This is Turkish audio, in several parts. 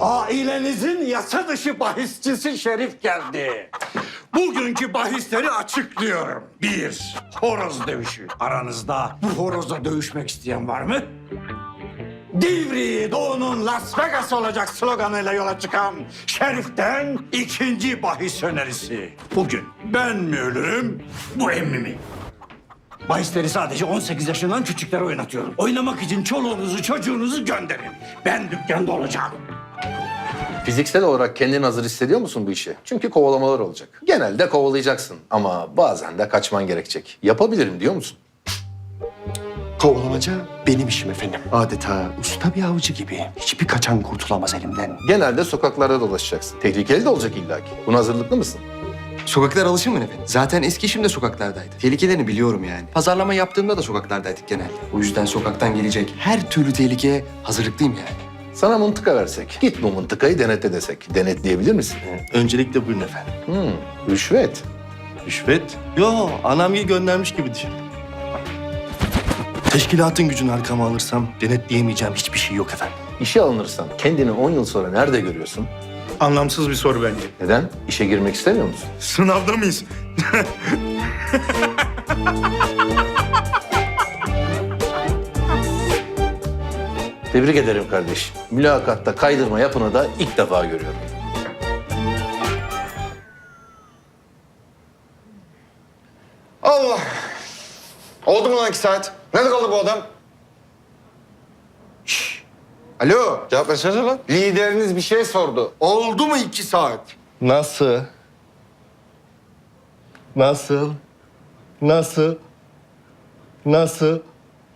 Ailenizin yasa dışı bahisçisi Şerif geldi. Bugünkü bahisleri açıklıyorum. Bir, horoz dövüşü. Aranızda bu horozla dövüşmek isteyen var mı? Divri Doğu'nun Las Vegas olacak sloganıyla yola çıkan Şerif'ten ikinci bahis önerisi. Bugün ben mi ölürüm, bu emmi mi? Bahisleri sadece 18 yaşından küçüklere oynatıyorum. Oynamak için çoluğunuzu çocuğunuzu gönderin. Ben dükkanda olacağım. Fiziksel olarak kendini hazır hissediyor musun bu işe? Çünkü kovalamalar olacak. Genelde kovalayacaksın ama bazen de kaçman gerekecek. Yapabilirim diyor musun? Kovalamaca benim işim efendim. Adeta usta bir avcı gibi. Hiçbir kaçan kurtulamaz elimden. Genelde sokaklarda dolaşacaksın. Tehlikeli de olacak illaki. Buna hazırlıklı mısın? Sokaklar alışır mı efendim? Zaten eski işim de sokaklardaydı. Tehlikelerini biliyorum yani. Pazarlama yaptığımda da sokaklardaydık genelde. O yüzden sokaktan gelecek her türlü tehlikeye hazırlıklıyım yani. Sana mıntıka versek, git bu mıntıkayı denetle desek. Denetleyebilir misin? Öncelikle buyurun efendim. Hmm, rüşvet. Rüşvet? Yo, anam gibi göndermiş gibi düşün. Teşkilatın gücünü arkama alırsam denetleyemeyeceğim hiçbir şey yok efendim. İşe alınırsan kendini 10 yıl sonra nerede görüyorsun? Anlamsız bir soru bence. Neden? İşe girmek istemiyor musun? Sınavda mıyız? Tebrik ederim kardeş. Mülakatta kaydırma yapını da ilk defa görüyorum. Allah! Oldu mu lan iki saat? Nerede kaldı bu adam? Şşş! Alo, cevap versene lan. Lideriniz bir şey sordu. Oldu mu iki saat? Nasıl? Nasıl? Nasıl? Nasıl?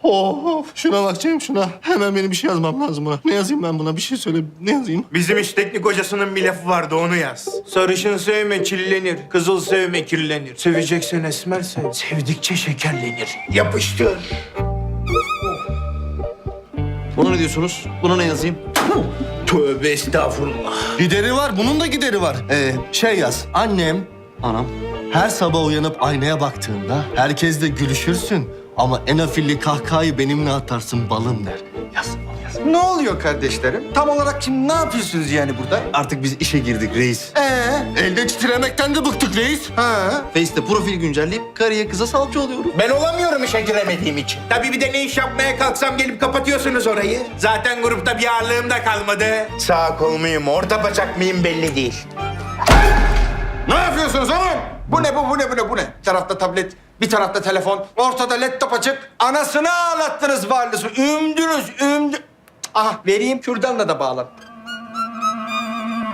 Of şuna bakacağım şuna. Hemen benim bir şey yazmam lazım buna. Ne yazayım ben buna? Bir şey söyle. Ne yazayım? Bizim iş teknik hocasının bir lafı vardı onu yaz. Sarışın sevme kirlenir, kızıl sevme kirlenir. Seveceksen esmer sev, sevdikçe şekerlenir. Yapıştır. Buna ne diyorsunuz? Buna ne yazayım? Tövbe estağfurullah. Gideri var. Bunun da gideri var. Ee, şey yaz. Annem Anam. her sabah uyanıp aynaya baktığında herkesle gülüşürsün. Ama en afilli kahkahayı benimle atarsın balım der. Yaz. Ne oluyor kardeşlerim? Tam olarak şimdi ne yapıyorsunuz yani burada? Artık biz işe girdik reis. Ee, elde titremekten de bıktık reis. Ha? Face'te profil güncelleyip karıya kıza salça oluyorum. Ben olamıyorum işe giremediğim için. Tabii bir de ne iş yapmaya kalksam gelip kapatıyorsunuz orayı. Zaten grupta bir ağırlığım da kalmadı. Sağ kol muyum, orta bacak mıyım belli değil. Ne yapıyorsunuz oğlum? Bu ne bu, bu ne bu ne bu ne? Bir tarafta tablet, bir tarafta telefon, ortada laptop açık. Anasını ağlattınız varlısı. Ümdünüz, ümdü... Aha vereyim kürdanla da bağlan.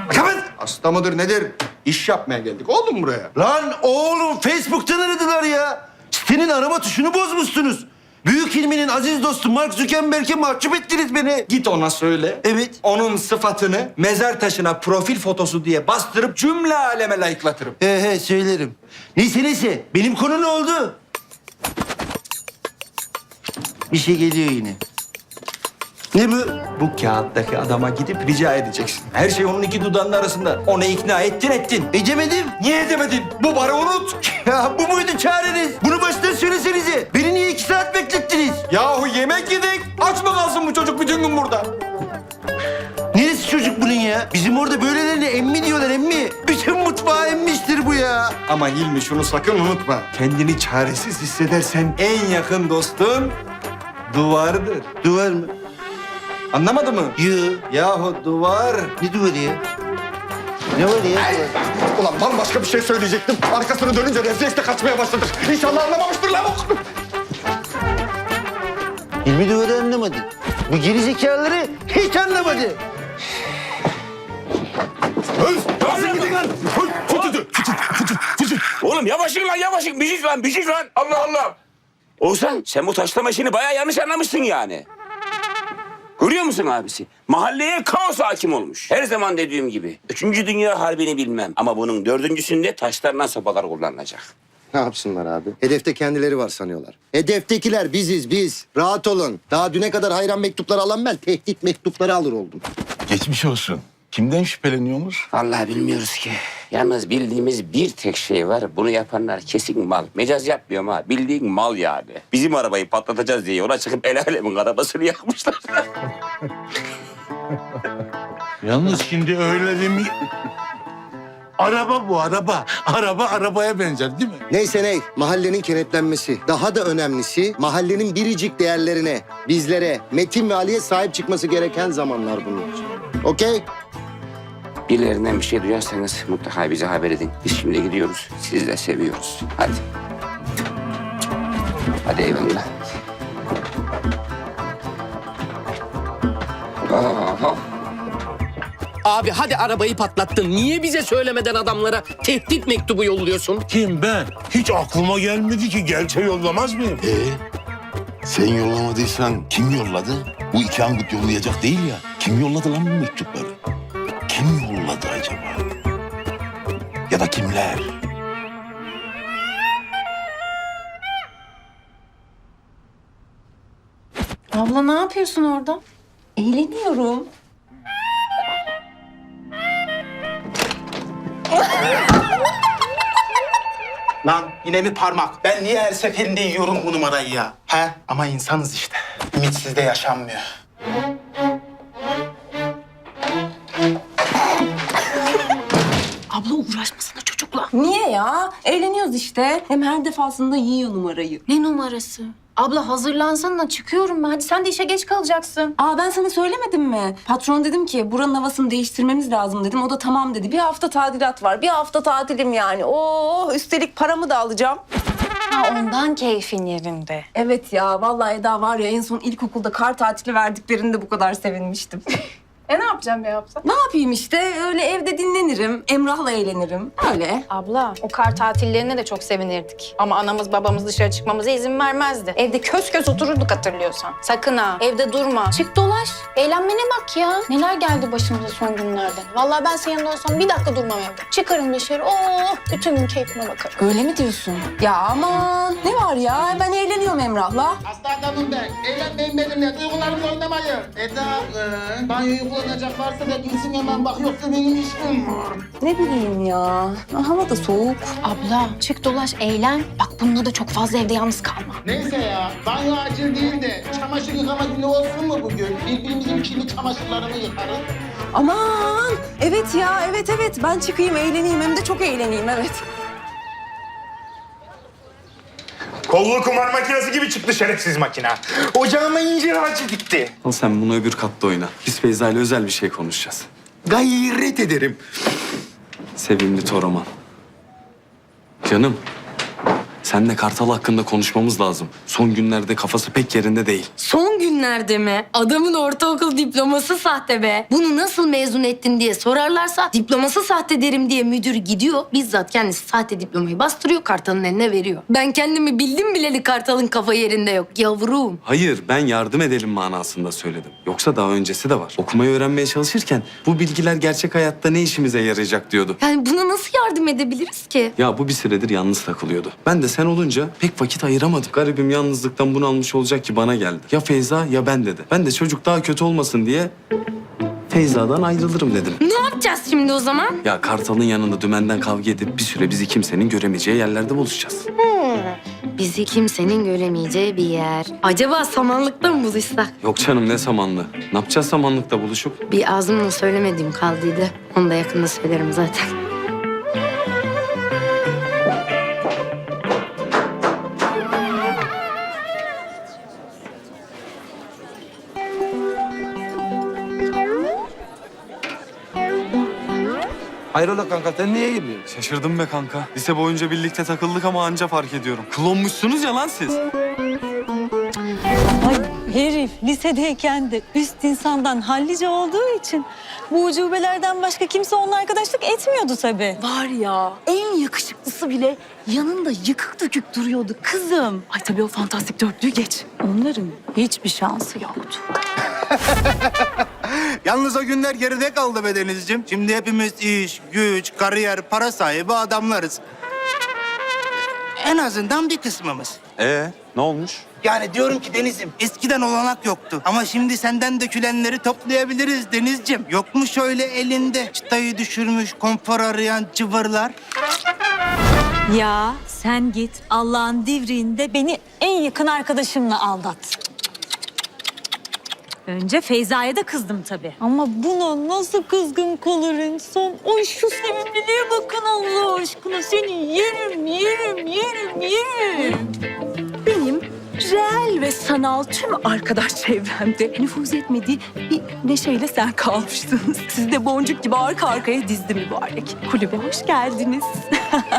Kapat! Hasta mıdır nedir? İş yapmaya geldik. Oğlum buraya. Lan oğlum Facebook'tan aradılar ya. Sitenin arama tuşunu bozmuşsunuz. Büyük ilminin aziz dostu Mark Zuckerberg'e mahcup ettiniz beni. Git ona söyle. Evet. Onun sıfatını mezar taşına profil fotosu diye bastırıp cümle aleme layıklatırım. He he söylerim. Neyse neyse benim konu ne oldu? Bir şey geliyor yine. Ne bu? Bu kağıttaki adama gidip rica edeceksin. Her şey onun iki dudağının arasında. Onu ikna ettin ettin. Edemedim. Niye edemedin? Bu barı unut. Ya bu muydu çareniz? Bunu baştan söylesenize. Beni niye iki saat beklettiniz? Yahu yemek yedik. Aç mı kalsın bu çocuk bütün gün burada? Neresi çocuk bunun ya? Bizim orada böylelerine emmi diyorlar emmi. Bütün mutfağı emmiştir bu ya. Ama Hilmi şunu sakın unutma. Kendini çaresiz hissedersen en yakın dostun duvardır. Duvar mı? Anlamadın mı? Yo. Yahu duvar. Ne duvarı ya? Ne var ya? Ulan bambaşka bir şey söyleyecektim. Arkasını dönünce refleksle kaçmaya başladık. İnşallah anlamamıştır lavuk. Hilmi duvarı anlamadı. Bu geri zekaları hiç anlamadı. Oğlum yavaşın lan yavaşın. Biziz lan biziz lan. Allah Allah. Oğuzhan sen bu taşlama işini bayağı yanlış anlamışsın yani. Görüyor musun abisi? Mahalleye kaos hakim olmuş. Her zaman dediğim gibi. Üçüncü Dünya Harbi'ni bilmem. Ama bunun dördüncüsünde taşlarla sopalar kullanılacak. Ne yapsınlar abi? Hedefte kendileri var sanıyorlar. Hedeftekiler biziz biz. Rahat olun. Daha düne kadar hayran mektupları alan ben tehdit mektupları alır oldum. Geçmiş olsun. Kimden şüpheleniyorsunuz? Vallahi bilmiyoruz ki. Yalnız bildiğimiz bir tek şey var. Bunu yapanlar kesin mal. Mecaz yapmıyorum ha. Bildiğin mal yani. Bizim arabayı patlatacağız diye yola çıkıp el alemin arabasını yakmışlar. Yalnız şimdi öyle değil mi? Araba bu araba. Araba arabaya benzer değil mi? Neyse ney, mahallenin kenetlenmesi. Daha da önemlisi mahallenin biricik değerlerine, bizlere, Metin ve Ali'ye sahip çıkması gereken zamanlar bunlar. Okey? Birilerinden bir şey duyarsanız mutlaka bize haber edin. Biz şimdi gidiyoruz. Sizi de seviyoruz. Hadi. Hadi eyvallah. Aha. Abi hadi arabayı patlattın. Niye bize söylemeden adamlara tehdit mektubu yolluyorsun? Kim ben? Hiç aklıma gelmedi ki. Gelse yollamaz mıyım? Ee, sen yollamadıysan kim yolladı? Bu iki angut yollayacak değil ya. Kim yolladı lan bu mektupları? Kim yolladı? Ya da kimler? Abla ne yapıyorsun orada? Eğleniyorum. Lan yine mi parmak? Ben niye her seferinde yiyorum bu numarayı ya? He? Ama insanız işte. Ümitsiz de yaşanmıyor. Uğraşmasana çocukla. Niye ya? Eğleniyoruz işte. Hem her defasında yiyor numarayı. Ne numarası? Abla hazırlansana çıkıyorum ben. Hadi sen de işe geç kalacaksın. Aa ben sana söylemedim mi? Patron dedim ki buranın havasını değiştirmemiz lazım dedim. O da tamam dedi. Bir hafta tadilat var. Bir hafta tatilim yani. Oo üstelik paramı da alacağım. Ha ondan keyfin yerinde. Evet ya vallahi Eda var ya en son ilkokulda kar tatili verdiklerinde bu kadar sevinmiştim. E ne yapacağım be yapsa? ne yapayım işte öyle evde dinlenirim. Emrah'la eğlenirim. Öyle. Abla o kar tatillerine de çok sevinirdik. Ama anamız babamız dışarı çıkmamıza izin vermezdi. Evde köz köz otururduk hatırlıyorsan. Sakın ha evde durma. Çık dolaş. Eğlenmene bak ya. Neler geldi başımıza son günlerde. Vallahi ben senin yanında olsam bir dakika durmam evde. Çıkarım dışarı. Oh bütün gün keyfime bakarım. Öyle mi diyorsun? Ya aman ne var ya ben eğleniyorum Emrah'la. Hasta adamım ben. Eğlenmeyin benimle. Duygularımla oynamayın. Eda, e, banyoyu kullanacaklarsa da gitsin hemen bak. Yoksa benim işim var. Ne bileyim ya. Hava da soğuk. Abla çık dolaş eğlen. Bak bununla da çok fazla evde yalnız kalma. Neyse ya. Banyo acil değil de çamaşır yıkama günü olsun mu bugün? Birbirimizin kirli çamaşırlarını yıkarız. Aman evet ya evet evet ben çıkayım eğleneyim hem de çok eğleneyim evet. Kollu kumar makinesi gibi çıktı şerefsiz makina. Ocağıma incir ağacı dikti. Al sen bunu öbür katta oyna. Biz Feyza ile özel bir şey konuşacağız. Gayret ederim. Sevimli Toraman. Canım. Senle Kartal hakkında konuşmamız lazım. Son günlerde kafası pek yerinde değil. Son günlerde mi? Adamın ortaokul diploması sahte be. Bunu nasıl mezun ettin diye sorarlarsa diploması sahte derim diye müdür gidiyor. Bizzat kendisi sahte diplomayı bastırıyor Kartal'ın eline veriyor. Ben kendimi bildim bileli Kartal'ın kafa yerinde yok yavrum. Hayır, ben yardım edelim manasında söyledim. Yoksa daha öncesi de var. Okumayı öğrenmeye çalışırken bu bilgiler gerçek hayatta ne işimize yarayacak diyordu. Yani buna nasıl yardım edebiliriz ki? Ya bu bir süredir yalnız takılıyordu. Ben de sen olunca pek vakit ayıramadım. Garibim yalnızlıktan bunalmış olacak ki bana geldi. Ya Feyza ya ben dedi. Ben de çocuk daha kötü olmasın diye Feyza'dan ayrılırım dedim. Ne yapacağız şimdi o zaman? Ya Kartal'ın yanında dümenden kavga edip bir süre bizi kimsenin göremeyeceği yerlerde buluşacağız. Bizi kimsenin göremeyeceği bir yer. Acaba samanlıkta mı buluşsak? Yok canım ne samanlı. Ne yapacağız samanlıkta buluşup? Bir ağzımla söylemediğim kaldıydı. Onu da yakında söylerim zaten. Hayrola kanka sen niye girmiyorsun? Şaşırdım be kanka. Lise boyunca birlikte takıldık ama anca fark ediyorum. Klonmuşsunuz ya lan siz. Ay herif lisedeyken de üst insandan hallice olduğu için bu ucubelerden başka kimse onunla arkadaşlık etmiyordu tabii. Var ya en yakışıklısı bile yanında yıkık dökük duruyordu kızım. Ay tabii o fantastik dörtlüğü geç. Onların hiçbir şansı yoktu. Yalnız o günler geride kaldı be Denizciğim. Şimdi hepimiz iş, güç, kariyer, para sahibi adamlarız. En azından bir kısmımız. Ee, ne olmuş? Yani diyorum ki Deniz'im eskiden olanak yoktu. Ama şimdi senden dökülenleri toplayabiliriz Deniz'ciğim. Yok mu şöyle elinde çıtayı düşürmüş konfor arayan cıvırlar? Ya sen git Allah'ın divriğinde beni en yakın arkadaşımla aldat. Önce Feyza'ya da kızdım tabii. Ama buna nasıl kızgın kalır insan? Ay şu sevimliliğe bakın Allah aşkına. Seni yerim, yerim, yerim, yerim. Benim reel ve sanal tüm arkadaş çevremde nüfuz etmediği bir neşeyle sen kalmıştınız. Siz de boncuk gibi arka arkaya dizdi mübarek. Kulübe hoş geldiniz.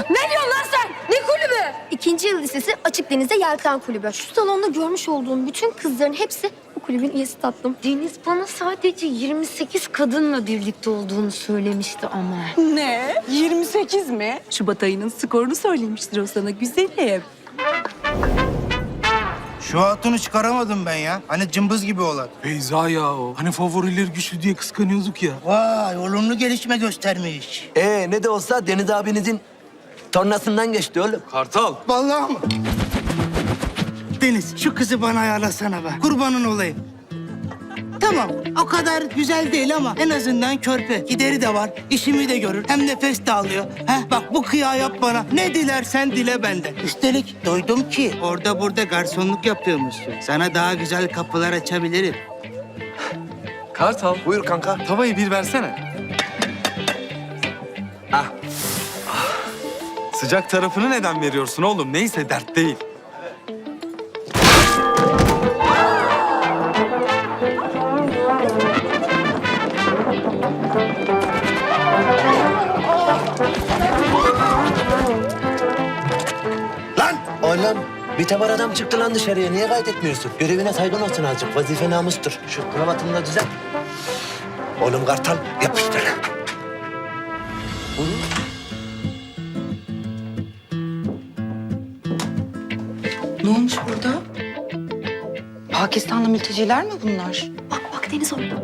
Ne diyorsun lan sen? Ne kulübü? İkinci yıl lisesi Açık Deniz'de Yelken Kulübü. Şu salonda görmüş olduğum bütün kızların hepsi kulübün üyesi tatlım. Deniz bana sadece 28 kadınla birlikte olduğunu söylemişti ama. ne? 28 mi? Şubat ayının skorunu söylemiştir o sana güzelim. Şu hatunu çıkaramadım ben ya. Hani cımbız gibi olan. Feyza ya o. Hani favoriler güçlü diye kıskanıyorduk ya. Vay olumlu gelişme göstermiş. Ee ne de olsa Deniz abinizin tornasından geçti oğlum. Kartal. Vallahi mı? Deniz şu kızı bana ayarlasana be. Kurbanın olayım. Tamam o kadar güzel değil ama en azından körpe. Gideri de var, işimi de görür. Hem nefes de alıyor. Heh, bak bu kıya yap bana. Ne dilersen dile benden. Üstelik duydum ki orada burada garsonluk yapıyormuşsun. Sana daha güzel kapılar açabilirim. Kartal. Buyur kanka. Tavayı bir versene. Ah. Sıcak tarafını neden veriyorsun oğlum? Neyse dert değil. Oğlum bir tabar adam çıktı lan dışarıya. Niye kaydetmiyorsun? Görevine saygın olsun azıcık. Vazife namustur. Şu kravatını da düzelt. Oğlum kartal yapıştır. Ne olmuş burada? Pakistanlı mülteciler mi bunlar? Bak bak Deniz orada.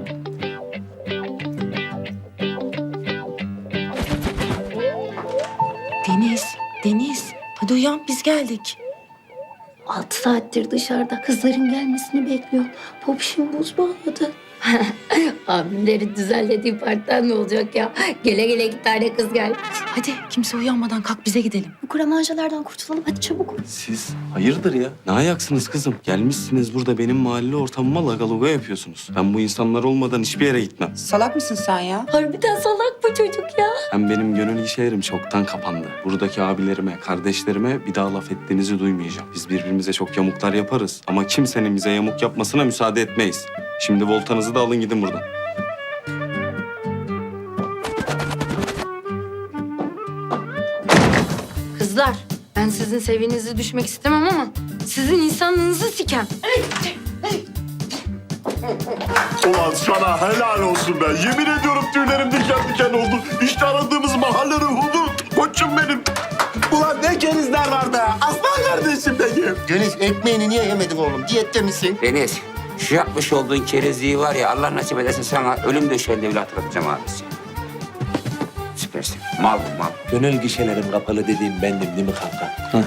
Deniz, Deniz. Hadi uyan biz geldik. Altı saattir dışarıda kızların gelmesini bekliyor. Popişim buz bağladı. Abimlerin düzenlediği partiden ne olacak ya? Gele gele iki tane kız geldi. Hadi kimse uyanmadan kalk bize gidelim. Bu kremancılardan kurtulalım hadi çabuk. Siz hayırdır ya? Ne ayaksınız kızım? Gelmişsiniz burada benim mahalle ortamıma lagaluga yapıyorsunuz. Ben bu insanlar olmadan hiçbir yere gitmem. Salak mısın sen ya? Harbiden salak bu çocuk ya. Hem benim gönül işe yerim çoktan kapandı. Buradaki abilerime, kardeşlerime bir daha laf ettiğinizi duymayacağım. Biz birbirimize çok yamuklar yaparız ama kimsenin bize yamuk yapmasına müsaade etmeyiz. Şimdi voltanızı da alın gidin buradan. Kızlar ben sizin seviyenize düşmek istemem ama sizin insanlığınızı sikem. Ulan sana helal olsun be. Yemin ediyorum tüylerim diken diken oldu. İşte aradığımız mahalle ruhunu koçum benim. Ulan ne kerizler var be. Aslan kardeşim benim. Deniz ekmeğini niye yemedin oğlum? Diyette misin? Deniz, şu yapmış olduğun kerezliği var ya Allah nasip ederse sana ölüm döşeğinde bile hatırlatacağım abisi. Süpersin. Mal bu mal. Gönül gişelerim kapalı dediğim bendim değil mi kanka?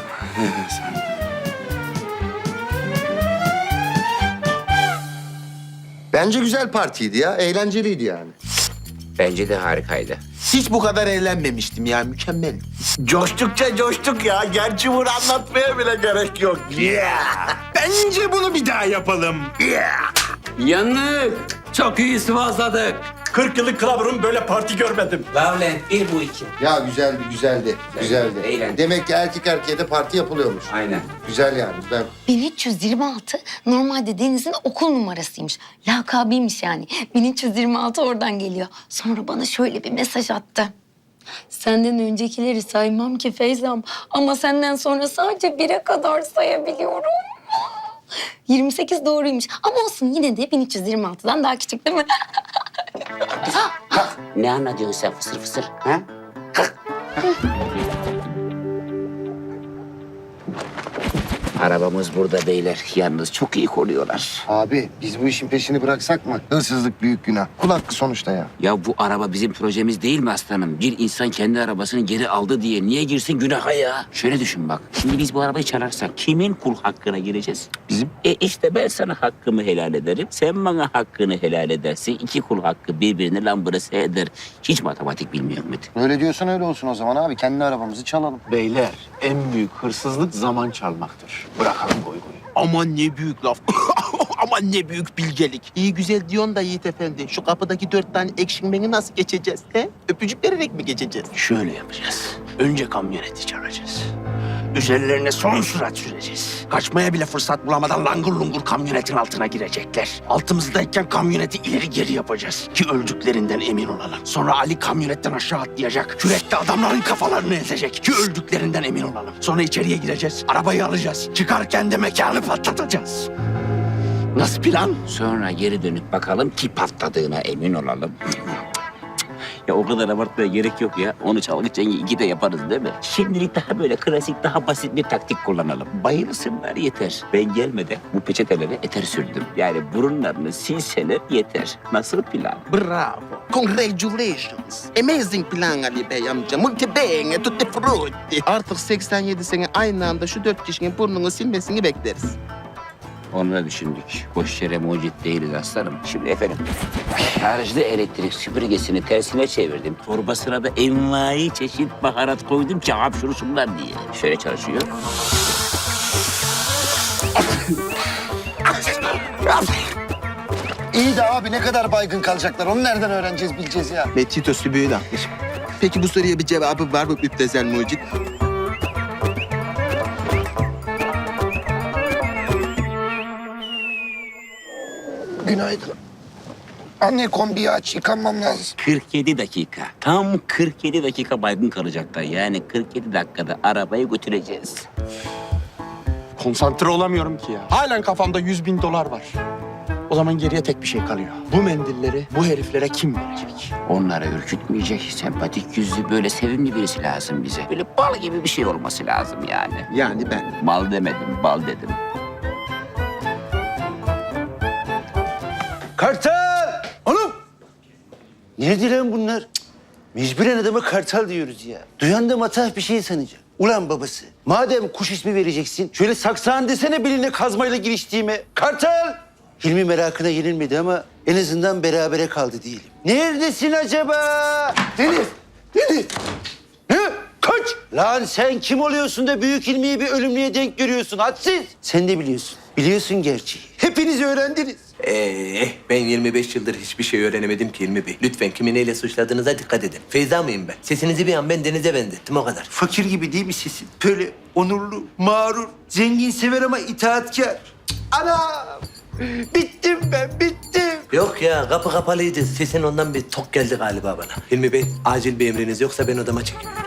Bence güzel partiydi ya. Eğlenceliydi yani. Bence de harikaydı. Hiç bu kadar eğlenmemiştim ya mükemmel. Coştukça coştuk ya. Gerçi bunu anlatmaya bile gerek yok. Yeah. Bence bunu bir daha yapalım. Yanık. Çok iyi sıvazladık. 40 yıllık kılavurum böyle parti görmedim. Lavlent bir bu iki. Ya güzeldi, güzeldi. Güzeldi. Eğlendik. Demek ki erkek erkeğe de parti yapılıyormuş. Aynen. Güzel yani. Ben 1326 normalde Deniz'in okul numarasıymış. Lakabıymış yani. 1326 oradan geliyor. Sonra bana şöyle bir mesaj attı. Senden öncekileri saymam ki Feyzam. Ama senden sonra sadece bire kadar sayabiliyorum. 28 doğruymuş. Ama olsun yine de 1326'dan daha küçük değil mi? Ne anlatıyorsun sen fısır fısır? Ha? Kalk. Arabamız burada beyler. Yalnız çok iyi koruyorlar. Abi biz bu işin peşini bıraksak mı? Hırsızlık büyük günah. Kul hakkı sonuçta ya. Ya bu araba bizim projemiz değil mi aslanım? Bir insan kendi arabasını geri aldı diye niye girsin günaha ya? Şöyle düşün bak. Şimdi biz bu arabayı çalarsak kimin kul hakkına gireceğiz? Bizim. E işte ben sana hakkımı helal ederim. Sen bana hakkını helal edersin. İki kul hakkı birbirini lambırası eder. Hiç matematik bilmiyor muydu? Öyle diyorsan öyle olsun o zaman abi. Kendi arabamızı çalalım. Beyler en büyük hırsızlık zaman çalmaktır. Bırakalım goy goyu. Aman ne büyük laf. Aman ne büyük bilgelik. İyi güzel diyorsun da Yiğit Efendi. Şu kapıdaki dört tane ekşinmeni nasıl geçeceğiz? He? Öpücük vererek mi geçeceğiz? Şöyle yapacağız. Önce kamyoneti çağıracağız. Üzerlerine son sürat süreceğiz. Kaçmaya bile fırsat bulamadan langır lungur kamyonetin altına girecekler. Altımızdayken kamyoneti ileri geri yapacağız. Ki öldüklerinden emin olalım. Sonra Ali kamyonetten aşağı atlayacak. Kürekle adamların kafalarını ezecek. Ki öldüklerinden emin olalım. Sonra içeriye gireceğiz. Arabayı alacağız. Çıkarken de mekanı patlatacağız. Nasıl plan? Sonra geri dönüp bakalım ki patladığına emin olalım. Ya o kadar abartmaya gerek yok ya. Onu çalgı çengi iki de yaparız değil mi? Şimdilik daha böyle klasik, daha basit bir taktik kullanalım. Bayılsınlar yeter. Ben gelmeden bu peçeteleri eter sürdüm. Yani burunlarını silseler yeter. Nasıl plan? Bravo. Congratulations. Amazing plan Ali Bey amca. Multi bene tutti frutti. Artık 87 sene aynı anda şu dört kişinin burnunu silmesini bekleriz. Onu da düşündük. Boş yere mucit değiliz aslanım. Şimdi efendim, şarjlı elektrik süpürgesini tersine çevirdim. Torbasına da envai çeşit baharat koydum ki hapşursunlar diye. Şöyle çalışıyor. İyi de abi ne kadar baygın kalacaklar onu nereden öğreneceğiz bileceğiz ya. Ve Tito Sübüğü de. Peki bu soruya bir cevabı var mı Müptezel Mucit? Günaydın. Anne kombiyi aç yıkanmam lazım. 47 dakika. Tam 47 dakika baygın kalacaklar. Yani 47 dakikada arabayı götüreceğiz. Konsantre olamıyorum ki ya. Halen kafamda 100 bin dolar var. O zaman geriye tek bir şey kalıyor. Bu mendilleri bu heriflere kim verecek? Onları ürkütmeyecek, sempatik yüzlü, böyle sevimli birisi lazım bize. Böyle bal gibi bir şey olması lazım yani. Yani ben. Bal demedim, bal dedim. Kartal! Oğlum! Nerede lan bunlar? Cık, Mecburen adama kartal diyoruz ya. Duyan da matah bir şey sanacak. Ulan babası, madem kuş ismi vereceksin, şöyle saksağın desene beline kazmayla giriştiğime. Kartal! Hilmi merakına yenilmedi ama en azından berabere kaldı diyelim. Neredesin acaba? Deniz! Deniz! Ne? Kaç! Lan sen kim oluyorsun da büyük Hilmi'yi bir ölümlüye denk görüyorsun hadsiz? Sen de biliyorsun. Biliyorsun gerçeği. Hepiniz öğrendiniz. Ee, ben 25 yıldır hiçbir şey öğrenemedim ki Hilmi Bey. Lütfen kimi neyle suçladığınıza dikkat edin. Feyza mıyım ben? Sesinizi bir an ben denize benzettim o kadar. Fakir gibi değil mi sesin? Böyle onurlu, mağrur, zengin sever ama itaatkar. Cık, Anam! Bittim ben, bittim. Yok ya kapı kapalıydı. Sesin ondan bir tok geldi galiba bana. Hilmi Bey acil bir emriniz yoksa ben odama çekiliyorum.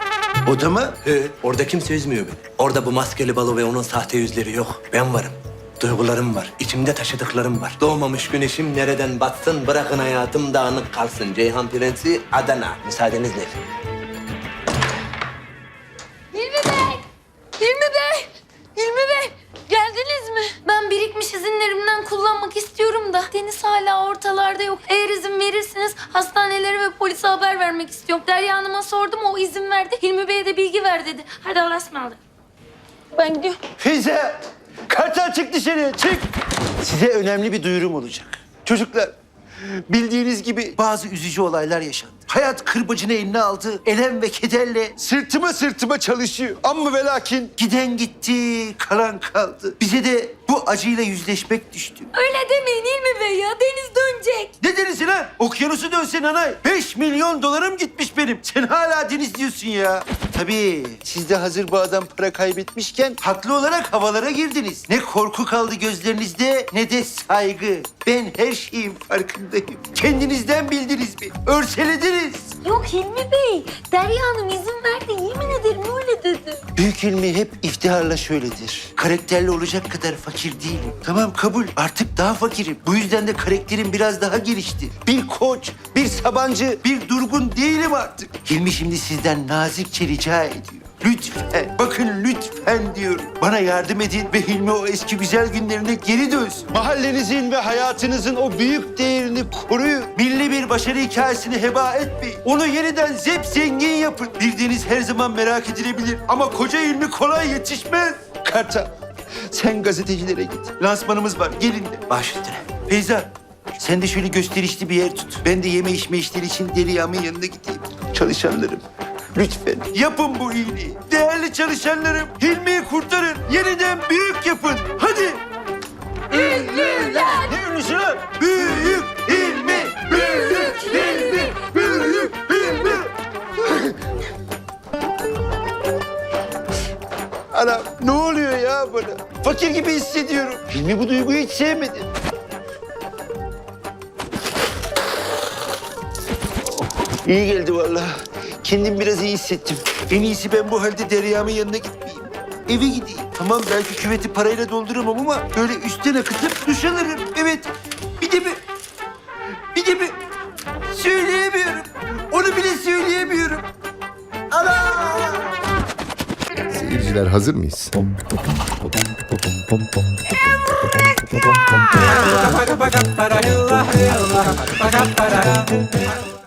Odama He, orada kimse üzmüyor beni. Orada bu maskeli balo ve onun sahte yüzleri yok. Ben varım. Duygularım var. içimde taşıdıklarım var. Doğmamış güneşim nereden batsın bırakın hayatım dağınık kalsın. Ceyhan Prensi Adana. Müsaadenizle. Hilmi Bey! Hilmi Bey! Hilmi Bey! Geldiniz mi? Ben birikmiş izinlerimden kullanmak istiyorum da Deniz hala ortalarda yok. Eğer izin verirseniz hastanelere ve polise haber vermek istiyorum. Derya Hanım'a sordum o izin verdi. Hilmi Bey'e de bilgi ver dedi. Hadi Allah'a ısmarladık. Ben gidiyorum. Fize, kartal çık dışarıya, çık. Size önemli bir duyurum olacak. Çocuklar, bildiğiniz gibi bazı üzücü olaylar yaşandı. Hayat kırbacını eline aldı. Elem ve kederle sırtıma sırtıma çalışıyor. Amma ve lakin giden gitti, kalan kaldı. Bize de bu acıyla yüzleşmek düştü. Öyle demeyin Hilmi Bey ya. Deniz dönecek. Ne denizi lan? Okyanusu dönsen anay. Beş milyon dolarım gitmiş benim. Sen hala deniz diyorsun ya. Tabii siz de hazır bu adam para kaybetmişken haklı olarak havalara girdiniz. Ne korku kaldı gözlerinizde ne de saygı. Ben her şeyin farkındayım. Kendinizden bildiniz mi? Örselediniz. Yok Hilmi Bey. Derya Hanım izin verdi. Yemin ederim öyle dedi. Büyük ilmi hep iftiharla şöyledir. Karakterli olacak kadar fakir değilim. Tamam kabul. Artık daha fakirim. Bu yüzden de karakterim biraz daha gelişti. Bir koç, bir sabancı, bir durgun değilim artık. Hilmi şimdi sizden nazikçe rica ediyor. Lütfen, bakın lütfen diyorum. Bana yardım edin ve Hilmi o eski güzel günlerine geri dönsün. Mahallenizin ve hayatınızın o büyük değerini koruyun. Milli bir başarı hikayesini heba etmeyin. Onu yeniden zep zengin yapın. Bildiğiniz her zaman merak edilebilir ama koca Hilmi kolay yetişmez. Kartal, sen gazetecilere git. Lansmanımız var, gelin de. Baş üstüne. Feyza, sen de şöyle gösterişli bir yer tut. Ben de yeme içme işleri için Derya'mın yanına gideyim. Çalışanlarım, lütfen yapın bu iyiliği. Değerli çalışanlarım, Hilmi'yi kurtarın. Yeniden büyük yapın. Hadi. Ünlüler. Ne ünlüsü lan? Büyük ilmi, büyük ilmi, büyük ilmi. Anam ne oluyor ya bana? Fakir gibi hissediyorum. Hilmi bu duyguyu hiç sevmedi. İyi geldi vallahi. Kendim biraz iyi hissettim. En iyisi ben bu halde Derya'mın yanına gitmeyeyim. Eve gideyim. Tamam belki küveti parayla dolduramam ama böyle üstten akıtıp duş alırım. Evet. Bir de mi? Bir de mi? Söyleyemiyorum. Onu bile söyleyemiyorum. Ana! Seyirciler hazır mıyız?